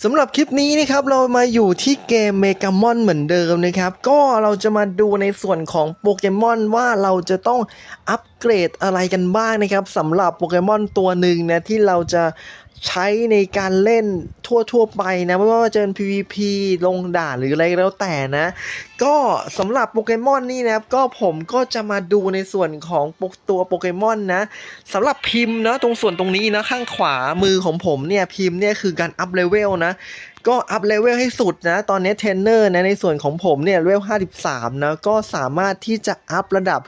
สำหรับคลิปนี้นะครับเรามาอยู่ที่เกมเมกามอนเหมือนเดิมนะครับ ก็เราจะมาดูในส่วนของโปเกมอนว่าเราจะต้องอัปเกรดอะไรกันบ้างนะครับสำหรับโปเกมอนตัวหนึ่งนะที่เราจะใช้ในการเล่นทั่วๆไปนะ ไม่ว่าจะเป็น PVP ลงด่านหรืออะไรแล้วแต่นะ ก็สำหรับโปเกมอนนี่นะครับ ก็ผมก็จะมาดูในส่วนของโปตัวโปเกมอนนะสำหรับพิมพ์นะตรงส่วนตรงนี้นะข้างขวามือของผมเนี่ยพิมพ์เนี่ยคือการอัพเลเวลนะก็อัพเลเวลให้สุดนะ ตอนนี้เทรนเนอร์นะในส่วนของผมเนี่ยเลเวล 53 นะ ก็สามารถที่จะอัพระดับ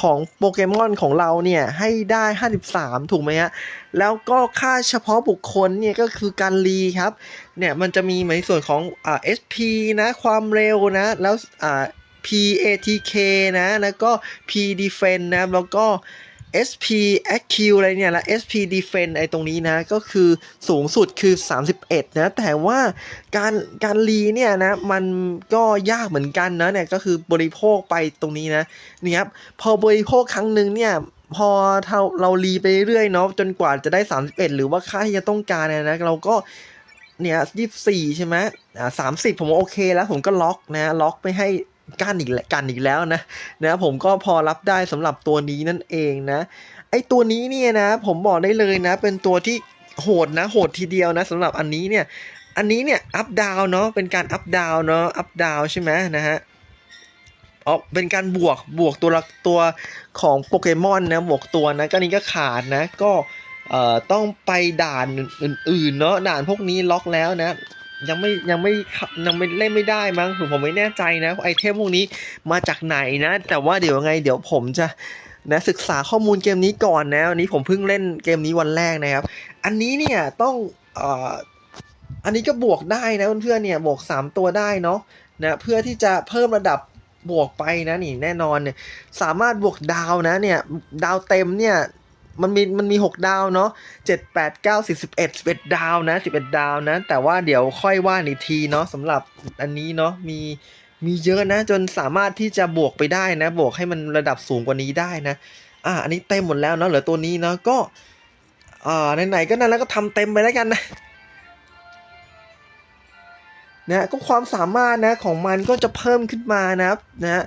ของโปเกมอนของเราเนี่ยให้ได้ 53 ถูกไหมฮะ แล้วก็ค่าเฉพาะบุคคลเนี่ยก็คือการรีครับเนี่ยมันจะมีในส่วนของอ่า SP นะความเร็วนะ แล้วอ่า PATK นะ แล้วก็ P Defense นะ แล้วก็ SP AQ อะไรเนี่ยและ SP Defense ไอตรงนี้นะ ก็คือสูงสุดคือ 31 นะ แต่ว่าการการรีเนี่ยนะ มันก็ยากเหมือนกันนะเนี่ย ก็คือบริโภคไปตรงนี้นะนี่ครับ พอบริโภคครั้งหนึ่งเนี่ยพอเราเรารีไปเรื่อยเนาะจนกว่าจะได้ 31 หรือว่าค่าที่จะต้องการเนี่ยนะ เราก็ เนี่ยยี่สี่ใช่ไหมอ่าสามสิบผมโอเคแล้วผมก็ล็อกนะ ล็อกไม่ให้กันอีกกันอีกแล้วนะนะผมก็พอรับได้สำหรับตัวนี้นั่นเองนะ ไอตัวนี้เนี่ยนะ ผมบอกได้เลยนะ เป็นตัวที่โหดนะ โหดทีเดียวนะสำหรับอันนี้เนี่ย อันนี้เนี่ยอัพดาวเนาะเป็นการอัพดาวเนาะอัพดาวใช่ไหมนะฮะอ๋อเป็นการบวกบวกตัวละตัวของโปเกมอนนะบวกตัวนะก็นี้ก็ขาดนะก็ เอ่อต้องไปด่านอื่นๆเนาะด่านพวกนี้ล็อกแล้วนะ ยังไม่ยังไม่ยังไม่เล่นไม่ได้มั้งผมไม่แน่ใจนะไอเทมพวกนี้มาจากไหนนะ แต่ว่าเดี๋ยวไง เดี๋ยวผมจะนะศึกษาข้อมูลเกมนี้ก่อนนะวันนี้ผมเพิ่งเล่นเกมนี้วันแรกนะครับ อันนี้เนี่ยต้องเอ่ออันนี้ก็บวกได้นะเพื่อนๆเนี่ยบวกสามตัวได้เนาะนะเพื่อที่จะเพิ่มระดับบวกไปนะนี่แน่นอนเนี่ยสามารถบวกดาวนะเนี่ยดาวเต็มเนี่ย มันมีมันมีหกดาวเนาะเจ็ดแปดเก้าสิบเอ็ดสิบเอ็ดดาวนะสิบเอ็ดดาวนะ แต่ว่าเดี๋ยวค่อยว่าอีกทีเนาะสำหรับอันนี้เนาะมีมีเยอะนะ จนสามารถที่จะบวกไปได้นะ บวกให้มันระดับสูงกว่านี้ได้นะอ่าอันนี้เต็มหมดแล้วเนาะเหลือตัวนี้เนาะก็อ่าไหนๆก็นั่นแล้วก็ทำเต็มไปแล้วกันนะนะก็ความสามารถนะของมันก็จะเพิ่มขึ้นมานะครับนะ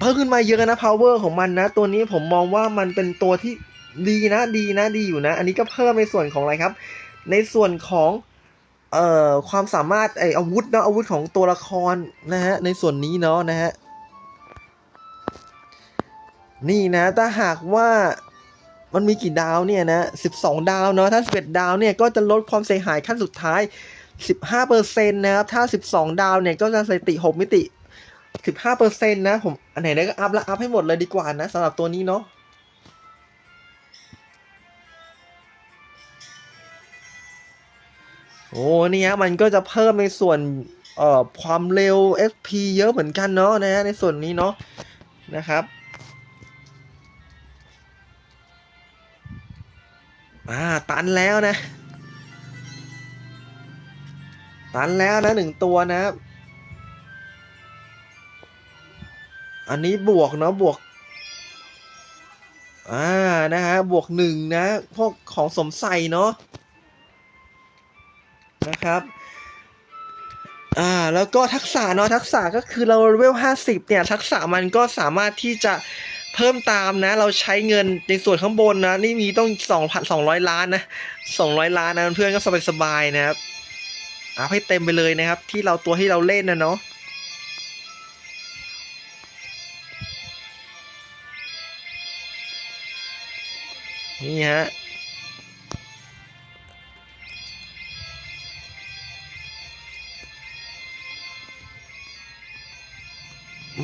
เพิ่มขึ้นมาเยอะนะ power ของมันนะ ตัวนี้ผมมองว่ามันเป็นตัวที่ ดีนะดีนะดีอยู่นะ อันนี้ก็เพิ่มในส่วนของอะไรครับ ในส่วนของเอ่อความสามารถไออาวุธเนาะอาวุธของตัวละครนะฮะในส่วนนี้เนาะนะฮะนี่นะถ้าหากว่ามันมีกี่ดาวเนี่ยนะ12 ดาวเนาะถ้า11ดาวเนี่ยก็จะลดความเสียหายขั้นสุดท้าย 15%นะครับถ้า 12 ดาวเนี่ยก็จะสถิติ 6 มิติ 15%นะผมอันไหนได้ก็อัพละอัพให้หมดเลยดีกว่านะสำหรับตัวนี้เนาะ โอ้นี่ฮะมันก็จะเพิ่มในส่วนเอ่อความเร็ว FP เยอะเหมือนกันเนาะนะฮะในส่วนนี้เนาะนะครับอ่าตันแล้วนะ ตันแล้วนะหนึ่งตัวนะครับอันนี้บวกเนาะบวกอ่านะฮะบวกหนึ่งนะ พวกของสมใส่เนาะ นะครับอ่าแล้วก็ทักษะเนาะทักษะก็คือเราเลเวลห้าสิบเนี่ยทักษะมันก็สามารถที่จะเพิ่มตามนะ เราใช้เงินในส่วนข้างบนนะ นี่มีต้องสองพันสองร้อยล้านนะสองร้อยล้านนะเพื่อนก็สบายสบายๆนะครับอัพให้เต็มไปเลยนะครับ ที่เราตัวที่เราเล่นนะเนาะนี่ฮะ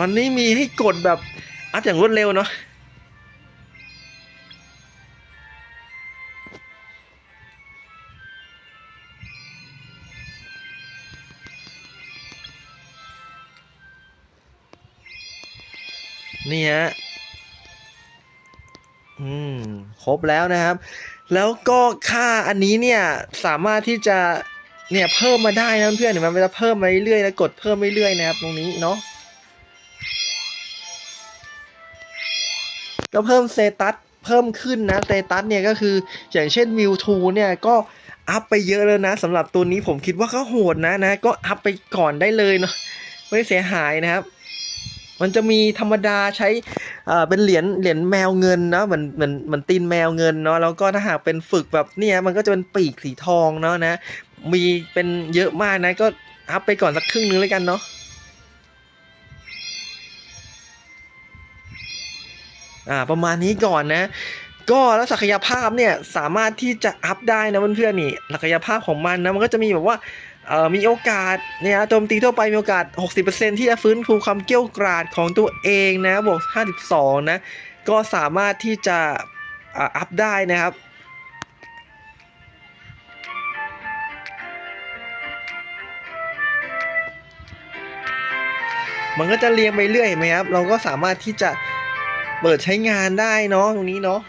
มันไม่มีให้กดแบบอัพอย่างรวดเร็วเนาะนี่ฮะ อืม ครบแล้วนะครับ แล้วก็ค่าอันนี้เนี่ย สามารถที่จะเนี่ยเพิ่มมาได้นะเพื่อนเห็นไหมมันจะเพิ่มมาเรื่อยๆนะกดเพิ่มเรื่อยๆนะครับ ตรงนี้เนาะ ก็เพิ่มเซตัสเพิ่มขึ้นนะเซตัสเนี่ยก็คืออย่างเช่นวิวทูเนี่ยก็อัพไปเยอะแล้วนะสำหรับตัวนี้ผมคิดว่าก็โหดนะนะ ก็อัพไปก่อนได้เลยเนาะไม่เสียหายนะครับ มันจะมีธรรมดาใช้อ่าเป็นเหรียญเหรียญแมวเงินเนาะเหมือนเหมือนเหมือนตีนแมวเงินเนาะแล้วก็ถ้าหากเป็นฝึกแบบเนี่ยมันก็จะเป็นปีกสีทองเนาะนะ มีเป็นเยอะมากนะก็อัพไปก่อนสักครึ่งนึงแล้วกันเนาะ อ่าประมาณนี้ก่อนนะ ก็แล้วศักยภาพเนี่ยสามารถที่จะอัพได้นะเพื่อนๆนี่ศักยภาพของมันนะมันก็จะมีแบบว่าเอ่อมีโอกาสเนี่ยโจมตีทั่วไปมีโอกาส 60%ที่จะฟื้นฟูความเกี้ยวกราดของตัวเองนะบวก 52 นะ ก็สามารถที่จะอัพได้นะครับมันก็จะเรียงไปเรื่อยไหมครับ เราก็สามารถที่จะ เปิดใช้งานได้เนาะตรงนี้เนาะ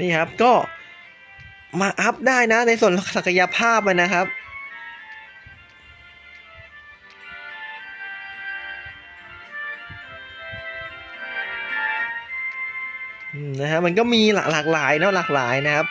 นี่ครับก็มาอัพได้นะในส่วนศักยภาพมันนะครับนะฮะมันก็มีหลากหลายเนาะหลากหลายนะครับ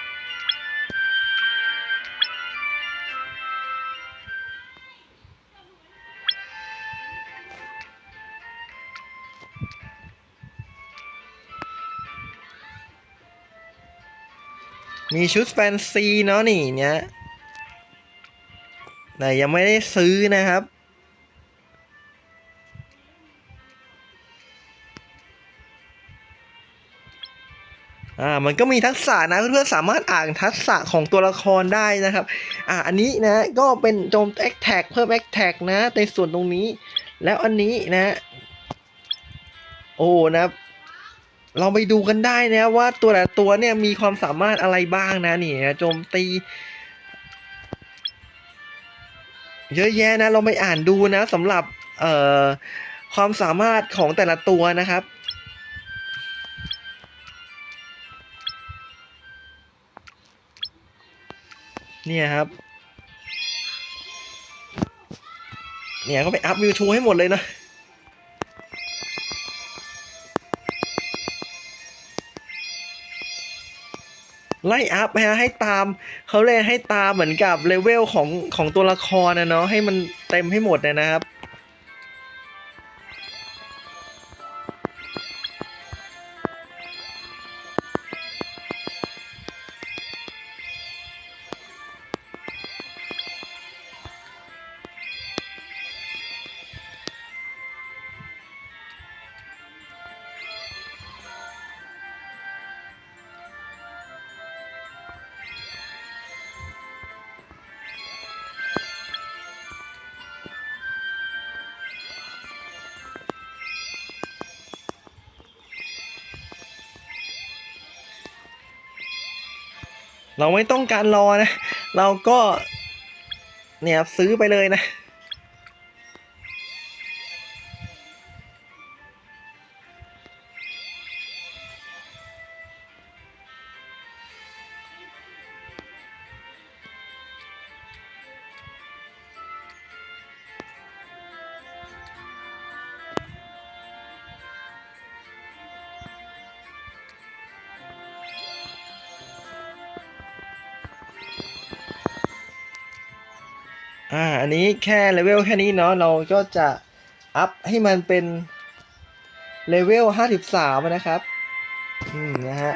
มีชุดแฟนซีเนาะนี่เนี่ยแต่ยังไม่ได้ซื้อนะครับ อ่า มันก็มีทักษะนะเพื่อนๆสามารถอ่านทักษะของตัวละครได้นะครับ อ่า อันนี้นะ ก็เป็นโจมแอคแท็กเพิ่มแอคแท็กนะ ในส่วนตรงนี้ แล้วอันนี้นะ โอ้นะครับ เราไปดูกันได้นะว่าตัวแต่ละตัวเนี่ยมีความสามารถอะไรบ้างนะนี่นะโจมตี เยอะแยะนะ เราไปอ่านดูนะสำหรับเอ่อความสามารถของแต่ละตัวนะครับเนี่ยครับ เนี่ยก็ไปอัพมิวทูให้หมดเลยนะ ไล่อัพฮะให้ตามเขาเลยให้ตามเหมือนกับเลเวลของของตัวละครนะเนาะให้มันเต็มให้หมดเลยนะครับ เราไม่ต้องการรอนะ เราก็เนี่ยซื้อไปเลยนะ อ่าอันนี้แค่เลเวลแค่นี้เนาะเราก็จะอัพให้มันเป็นเลเวลห้าสิบสามนะครับ อืม นะฮะ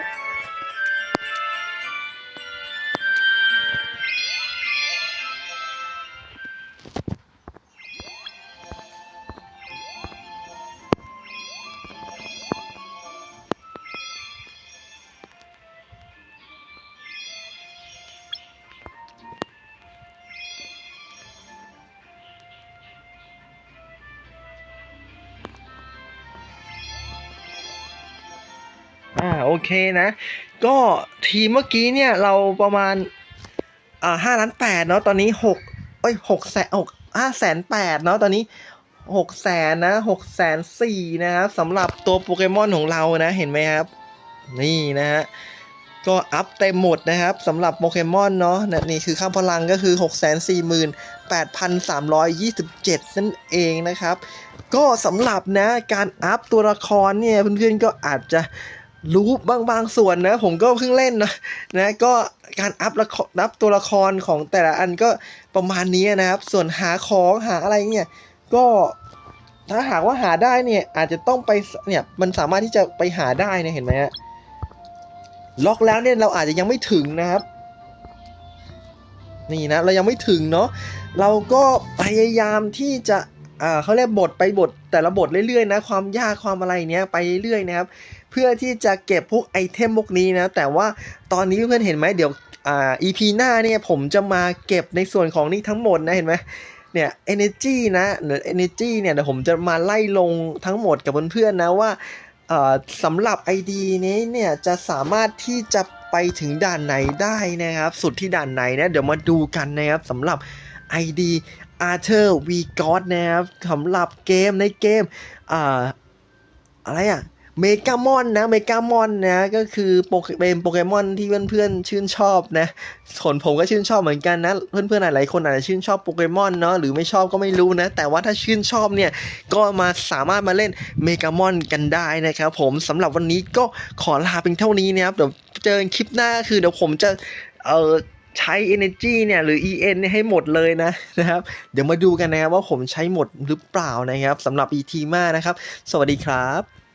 เคนะ ก็ทีมเมื่อกี้เนี่ยเราประมาณอ่าห้าล้านแปดเนาะตอนนี้หกเอ้ยหกแสนหกห้าแสนแปดเนาะตอนนี้หกแสนนะหกแสนสี่นะครับสำหรับตัวโปเกมอนของเรานะเห็นไหมครับ นี่นะฮะก็อัพเต็มหมดนะครับสำหรับโปเกมอนเนาะนะนี่คือค่าพลังก็คือ 648,327 นั่นเองนะครับ ก็สำหรับนะการอัพตัวละครเนี่ยเพื่อนๆก็อาจจะ รู้บางบางส่วนนะ ผมก็เพิ่งเล่นนะนะก็การอัพละครอัพตัวละครของแต่ละอันก็ประมาณนี้นะครับ ส่วนหาของหาอะไรเนี่ยก็ถ้าหากว่าหาได้เนี่ยอาจจะต้องไปเนี่ยมันสามารถที่จะไปหาได้เนี่ยเห็นไหมฮะล็อกแล้วเนี่ยเราอาจจะยังไม่ถึงนะครับ นี่นะเรายังไม่ถึงเนาะเราก็พยายามที่จะอ่าเขาเรียกบทไปบทแต่ละบทเรื่อยๆนะความยากความอะไรเนี้ยไปเรื่อยๆนะครับ เพื่อที่จะเก็บพวกไอเทมพวกนี้นะ แต่ว่าตอนนี้เพื่อนๆเห็นไหมเดี๋ยวอ่า EP หน้าเนี่ยผมจะมาเก็บในส่วนของนี่ทั้งหมดนะเห็นไหมเนี่ย energy นะเดี๋ยว energy เนี่ยเดี๋ยวผมจะมาไล่ลงทั้งหมดกับเพื่อนๆนะว่าอ่อสำหรับ ID นี้เนี่ยจะสามารถที่จะไปถึงด่านไหนได้นะครับ สุดที่ด่านไหนนะเดี๋ยวมาดูกันนะครับสำหรับ ID Arthur V God นะครับสำหรับเกมในเกมอ่าอะไรอะ เมกามอนนะเมกามอนนะก็คือโปเกเป็นโปเกมอนที่เพื่อนๆชื่นชอบนะส่วนผมก็ชื่นชอบเหมือนกันนะ เพื่อนๆหลายๆคนอาจจะชื่นชอบโปเกมอนเนาะหรือไม่ชอบก็ไม่รู้นะ แต่ว่าถ้าชื่นชอบเนี่ยก็มาสามารถมาเล่นเมกามอนกันได้นะครับผมสำหรับวันนี้ก็ขอลาเพียงเท่านี้นะครับเดี๋ยวเจอคลิปหน้าคือเดี๋ยวผมจะเออใช้ energy เนี่ยหรือ en เนี่ยให้หมดเลยนะนะครับ เดี๋ยวมาดูกันนะครับว่าผมใช้หมดหรือเปล่านะครับสำหรับ e t มานะครับ สวัสดีครับ